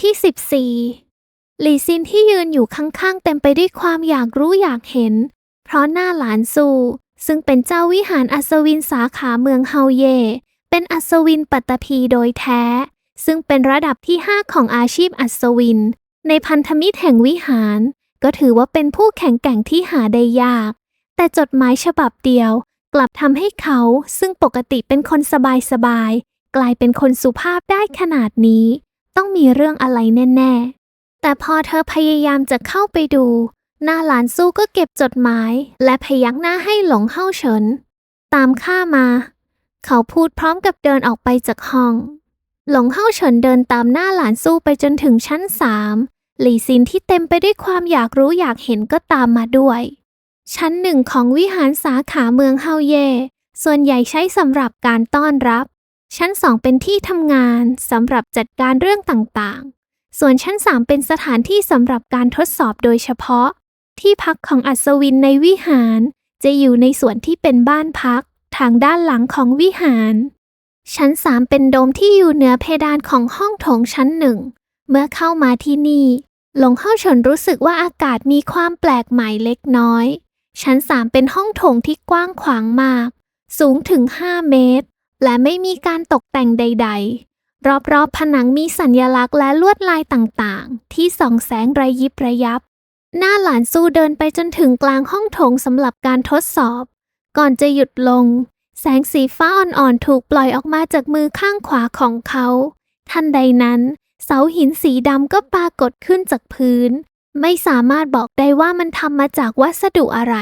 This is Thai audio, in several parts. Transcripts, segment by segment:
ที่ 14 หลี่ซินที่ยืนอยู่ข้างๆ เต็มไปด้วยความอยากรู้อยากเห็น เพราะหน้าหลานซูซึ่งเป็นเจ้าวิหารอัศวินสาขาเมืองเฮาเย เป็นอัศวินปัตตภีโดยแท้ ซึ่งเป็นระดับที่ 5 ของอาชีพอัศวิน ในพันธมิตรแห่งวิหาร ก็ถือว่าเป็นผู้แข็งแกร่งที่หาได้ยาก แต่จดหมายฉบับเดียว กลับทำให้เขาซึ่งปกติเป็นคนสบายๆกลายเป็นคนสุภาพได้ขนาดนี้ ต้องมีเรื่องอะไรแน่ๆ แต่พอเธอพยายามจะเข้าไปดู หน้าหลานสู้ก็เก็บจดหมาย และพยักหน้าให้หลงเฮาเฉิน ตามข้ามา เขาพูดพร้อมกับเดินออกไปจากห้อง หลงเฮาเฉินเดินตามหน้าหลานสู้ไปจนถึงชั้นสามหลี่ซินที่เต็มไปด้วยความอยากรู้อยากเห็นก็ตามมาด้วย ชั้นหนึ่งของวิหารสาขาเมืองเฮาเย่ส่วนใหญ่ใช้สำหรับการต้อนรับ ชั้นสองเป็นที่ทำงานสำหรับจัดการเรื่องต่างๆ ส่วนชั้นสามเป็นสถานที่สำหรับการทดสอบโดยเฉพาะ ที่พักของอัศวินในวิหาร จะอยู่ในส่วนที่เป็นบ้านพัก ทางด้านหลังของวิหาร ชั้นสามเป็นโดมที่อยู่เหนือเพดานของห้องโถงชั้นหนึ่ง เมื่อเข้ามาที่นี่ หลงเข้าเฉินรู้สึกว่าอากาศมีความแปลกใหม่เล็กน้อย ชั้นสามเป็นห้องโถงที่กว้างขวางมาก สูงถึง 5 เมตร และไม่มีการตกแต่งใด ๆ รอบๆ ผนังมีสัญญลักษณ์และลวดลายต่างๆ ที่ส่องแสงระยิบระยับ หน้าหลานสู้เดินไปจนถึงกลางห้องโถงสำหรับการทดสอบ ก่อนจะหยุดลง แสงสีฟ้าอ่อนๆ ถูกปล่อยออกมาจากมือข้างขวาของเขา ทันใดนั้น เสาหินสีดำก็ปรากฏขึ้นจากพื้น ไม่สามารถบอกได้ว่ามันทำมาจากวัสดุอะไร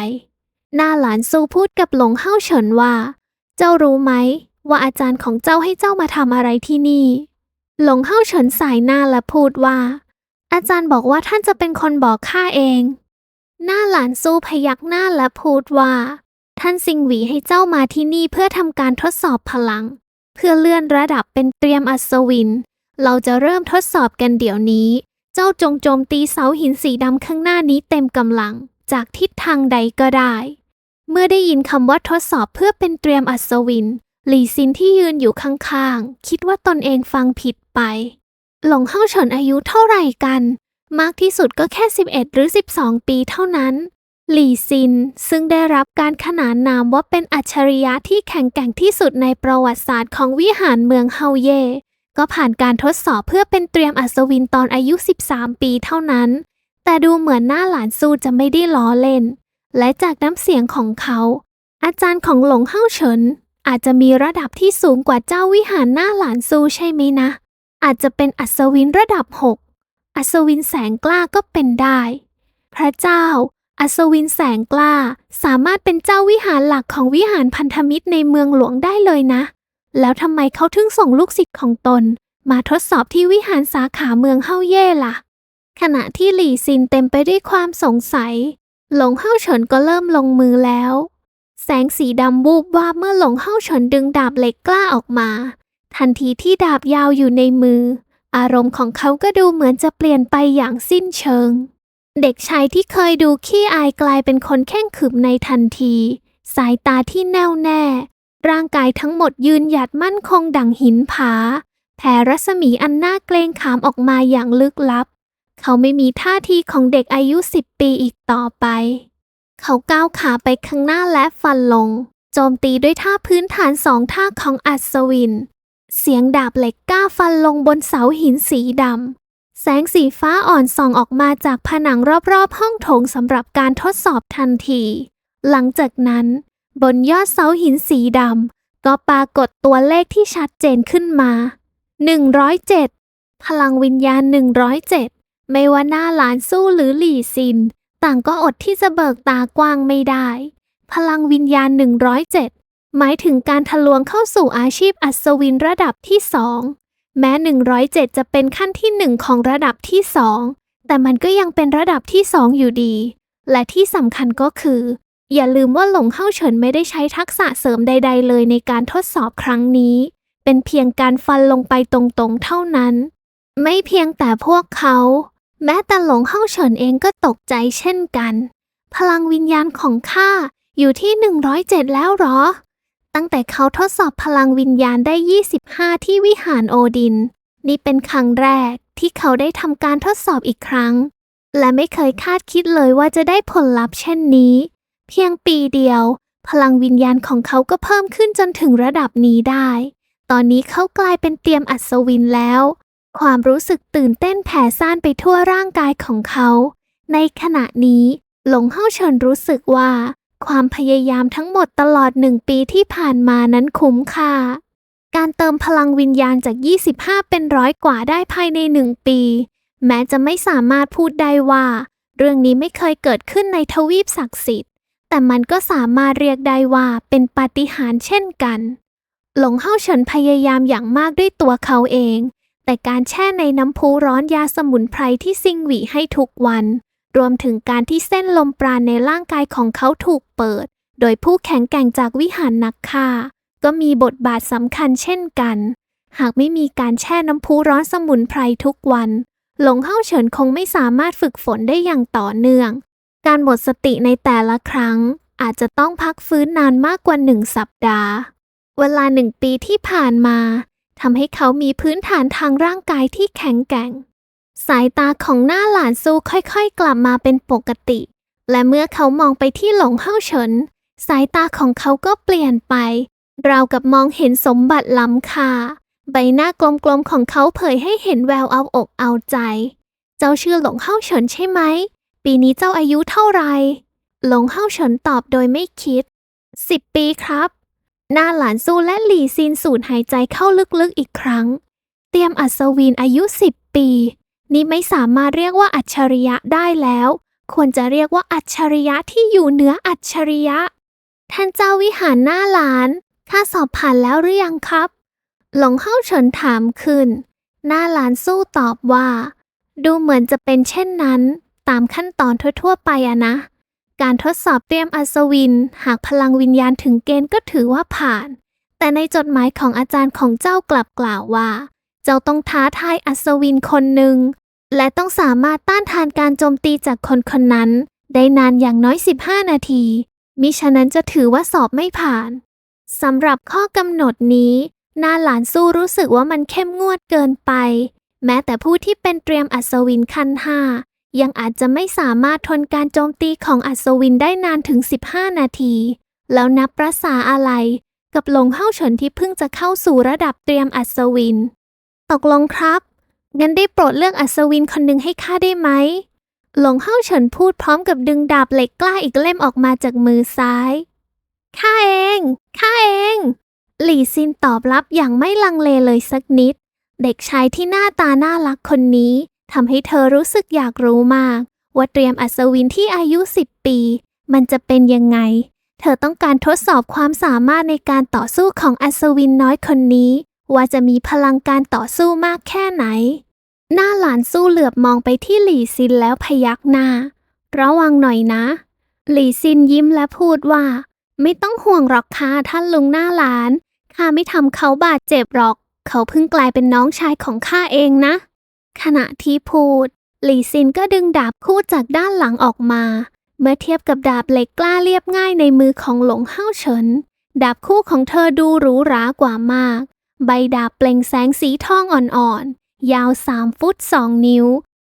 หน้าหลานซูพูดกับหลงเฮาเฉินว่า เจ้ารู้ไหม ว่าอาจารย์ของเจ้าให้เจ้ามาทำอะไรที่นี่ หลงเฮาเฉินสายหน้าและพูดว่า อาจารย์บอกว่าท่านจะเป็นคนบอกข้าเอง หน้าหลานซูพยักหน้าและพูดว่า ท่านซิงหวีให้เจ้ามาที่นี่เพื่อทำการทดสอบพลัง เพื่อเลื่อนระดับเป็นเตรียมอัศวิน เราจะเริ่มทดสอบกันเดี๋ยวนี้ เจ้าจงโจมตีเสาหินสีดำข้างหน้านี้เต็มกำลัง จากทิศทางใดก็ได้ เมื่อได้ยินคำว่าทดสอบเพื่อเป็นเตรียมอัศวิน หลีซินที่ยืนอยู่ข้างๆ คิดว่าตนเองฟังผิดไป หลงเฮาเฉินอายุเท่าไหร่กัน มากที่สุดก็แค่ 11 หรือ 12 ปีเท่านั้น หลี่ซินซึ่งได้รับการขนานนามว่าเป็นอัจฉริยะที่แข็งแกร่งที่สุดในประวัติศาสตร์ของวิหารเมืองเฮาเย่ ก็ผ่านการทดสอบเพื่อเป็นเตรียมอัศวินตอนอายุ 13 ปีเท่านั้น แต่ดูเหมือนหน้าหลานซูจะไม่ได้ล้อเล่น และจากน้ำเสียงของเขา อาจารย์ของหลงเฮาเฉิน อาจจะมีระดับที่สูงกว่าเจ้าวิหารหน้าหลานซูใช่ไหมนะ อาจจะเป็นอัศวินระดับ6อัศวินแสงกล้าก็เป็นได้ พระเจ้า อัศวินแสงกล้าสามารถเป็นเจ้าวิหารหลักของวิหารพันธมิตรในเมืองหลวงได้เลยนะ แล้วทำไมเขาถึงส่งลูกศิษย์ของตน มาทดสอบที่วิหารสาขาเมืองเฮาเย่ล่ะ ขณะที่หลี่ซินเต็มไปด้วยความสงสัย หลงเฮาเฉินก็เริ่มลงมือแล้ว แสงสีดำวูบวาบเมื่อหลงเฮาเฉินดึงดาบเหล็กกล้าออกมา ทันทีที่ดาบยาวอยู่ในมือ อารมณ์ของเขาก็ดูเหมือนจะเปลี่ยนไปอย่างสิ้นเชิง เด็กชายที่เคยดูขี้อายกลายเป็นคนแข้งขึมในทันที สายตาที่แน่วแน่ ร่างกายทั้งหมดยืนหยัดมั่นคงดังหินผาแผ่รัศมีอันน่าเกรงขามออกมาอย่างลึกลับ เขาไม่มีท่าทีของเด็กอายุสิบปีอีกต่อไป เขาก้าวขาไปข้างหน้าและฟันลง โจมตีด้วยท่าพื้นฐานสองท่าของอัศวิน เสียงดาบเหล็กก้าฟันลงบนเสาหินสีดำ แสงสีฟ้าอ่อนส่องออกมาจากผนังรอบๆ ห้องโถงสำหรับการทดสอบทันที หลังจากนั้น บนยอดเสาหินสีดำก็ปรากฏตัวเลขที่ชัดเจนขึ้นมา 107 พลังวิญญาณ 107 ไม่ว่าหน้าหลานสู้หรือหลี่ซิน ต่างก็อดที่จะเบิกตากว้างไม่ได้ พลังวิญญาณ 107 หมายถึงการทะลวงเข้าสู่อาชีพอัศวินระดับที่สองแม้ 107 จะเป็นขั้นที่หนึ่งของระดับที่สองแต่มันก็ยังเป็นระดับที่สองอยู่ดี และที่สำคัญก็คือ อย่าลืมว่าหลงเข้าเฉินไม่ได้ใช้ทักษะเสริมใด ๆ เลยในการทดสอบครั้งนี้ เป็นเพียงการฟันลงไปตรงๆเท่านั้น ไม่เพียงแต่พวกเขา แม้แต่หลงเข้าเฉินเองก็ตกใจเช่นกัน พลังวิญญาณของข้าอยู่ที่ 107 แล้วหรอ ตั้งแต่เขาทดสอบพลังวิญญาณได้ 25 ที่วิหารโอดิน นี่เป็นครั้งแรกที่เขาได้ทำการทดสอบอีกครั้ง และไม่เคยคาดคิดเลยว่าจะได้ผลลัพธ์เช่นนี้ เพียงปีเดียว พลังวิญญาณของเขาก็เพิ่มขึ้นจนถึงระดับนี้ได้ ตอนนี้เขากลายเป็นเตรียมอัศวินแล้ว ความรู้สึกตื่นเต้นแผ่ซ่านไปทั่วร่างกายของเขา ในขณะนี้ หลงเฮาเฉินรู้สึกว่า ความพยายามทั้งหมดตลอดหนึ่งปีที่ผ่านมานั้นคุ้มค่า การเติมพลังวิญญาณจาก 25 เป็นร้อยกว่าได้ภายในหนึ่งปี แม้จะไม่สามารถพูดได้ว่า เรื่องนี้ไม่เคยเกิดขึ้นในทวีปศักดิ์สิทธิ์ แต่มันก็สามารถเรียกได้ว่าเป็นปาฏิหาริย์เช่นกัน หลงเฮาเฉินพยายามอย่างมากด้วยตัวเขาเอง แต่การแช่ในน้ำพุร้อนยาสมุนไพรที่ซิงหวีให้ทุกวัน รวมถึงการที่เส้นลมปราณในร่างกายของเขาถูกเปิด โดยผู้แข็งแกร่งจากวิหารนักฆ่า ก็มีบทบาทสำคัญเช่นกัน หากไม่มีการแช่น้ำพุร้อนสมุนไพรทุกวัน หลงเฮาเฉินคงไม่สามารถฝึกฝนได้อย่างต่อเนื่อง การหมดสติในแต่ละครั้ง อาจจะต้องพักฟื้นนานมากกว่าหนึ่งสัปดาห์ เวลาหนึ่งปีที่ผ่านมา ทำให้เขามีพื้นฐานทางร่างกายที่แข็งแกร่ง สายตาของหน้าหลานซูค่อยๆ กลับมาเป็นปกติ และเมื่อเขามองไปที่หลงเฮาเฉิน สายตาของเขาก็เปลี่ยนไป ราวกับมองเห็นสมบัติล้ำค่า ใบหน้ากลมๆของเขาเผยให้เห็นแววเอาอกเอาใจ เจ้าชื่อหลงเฮาเฉินใช่ไหม ปีนี้เจ้าอายุเท่าไหร่ หลงเฮาเฉินตอบโดยไม่คิดสิบปีครับ หน้าหลานซูและหลี่ซินสูดหายใจเข้าลึกๆอีกครั้ง เตรียมอัศวินอายุสิบปี นี่ไม่สามารถเรียกว่าอัจฉริยะได้แล้ว ควรจะเรียกว่าอัจฉริยะที่อยู่เหนืออัจฉริยะ ท่านเจ้าวิหารหน้าหลานข้าสอบผ่านแล้วหรือยังครับ หลงเฮาเฉินถามขึ้น หน้าหลานสู้ตอบว่า ดูเหมือนจะเป็นเช่นนั้น ตามขั้นตอนทั่วๆไปอะนะ การทดสอบเตรียมอัศวิน หากพลังวิญญาณถึงเกณฑ์ก็ถือว่าผ่าน แต่ในจดหมายของอาจารย์ของเจ้ากลับกล่าวว่า เจ้าต้องท้าทายอัศวินคนหนึ่ง และต้องสามารถต้านทานการโจมตีจากคนคนนั้น ได้นานอย่างน้อย 15 นาที มิฉะนั้นจะถือว่าสอบไม่ผ่านสำหรับข้อกำหนดนี้หน้าหลานสู้รู้สึกว่ามันเข้มงวดเกินไป แม้แต่ผู้ที่เป็นเตรียมอัศวินขั้นห้า ยังอาจจะไม่สามารถทนการโจมตีของอัศวินได้นานถึง 15 นาที แล้วนับประษาอะไร กับหลงเฮาเฉินที่เพิ่งจะเข้าสู่ระดับเตรียมอัศวิน ตกลงครับ งั้นได้โปรดเลือกอัศวินคนหนึ่งให้ข้าได้ไหม หลงเฮาเฉินพูดพร้อมกับดึงดาบเหล็กกล้าอีกเล่มออกมาจากมือซ้าย ข้าเอง ข้าเอง หลี่ซินตอบรับอย่างไม่ลังเลเลยสักนิด เด็กชายที่หน้าตาน่ารักคนนี้ ทำให้เธอรู้สึกอยากรู้มาก ว่าเตรียมอัศวินที่อายุ 10 ปี มันจะเป็นยังไง เธอต้องการทดสอบความสามารถในการต่อสู้ของอัศวินน้อยคนนี้ ว่าจะมีพลังการต่อสู้มากแค่ไหน หน้าหลานสู้เหลือบมองไปที่หลี่ซินแล้วพยักหน้า ระวังหน่อยนะ หลี่ซินยิ้มและพูดว่า ไม่ต้องห่วงหรอกค่ะท่านลุงหน้าหลานข้าไม่ทำเขาบาดเจ็บหรอก เขาเพิ่งกลายเป็นน้องชายของข้าเองนะ ขณะที่พูด หลีซินก็ดึงดาบคู่จากด้านหลังออกมา เมื่อเทียบกับดาบเหล็กกล้าเรียบง่ายในมือของหลงเฮาเฉิน ดาบคู่ของเธอดูหรูหรากว่ามาก ใบดาบเปล่งแสงสีทองอ่อนๆ ยาวสามฟุตสองนิ้ว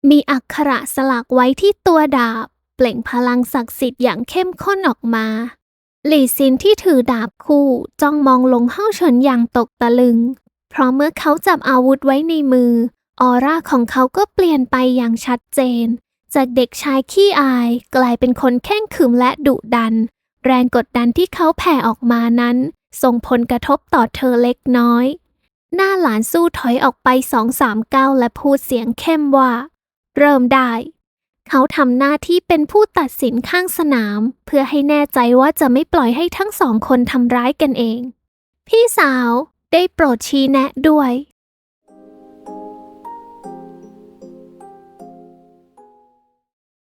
มีอักขระสลักไว้ที่ตัวดาบ เปล่งพลังศักดิ์สิทธิ์อย่างเข้มข้นออกมา หลี่ซินที่ถือดาบคู่จ้องมองหลงเฮาเฉินอย่างตกตะลึง เพราะเมื่อเขาจับอาวุธไว้ในมือ ออร่าของเขาก็เปลี่ยนไปอย่างชัดเจน จากเด็กชายขี้อายกลายเป็นคนแข้งขรึมและดุดัน แรงกดดันที่เขาแผ่ออกมานั้น ส่งผลกระทบต่อเธอเล็กน้อย หน้าหลานสู้ถอยออกไปสองสามก้าวและพูดเสียงเข้มว่า เริ่มได้ เขาทำหน้าที่เป็นผู้ตัดสินข้างสนาม เพื่อให้แน่ใจว่าจะไม่ปล่อยให้ทั้งสองคนทำร้ายกันเอง พี่สาวได้โปรดชี้แนะด้วย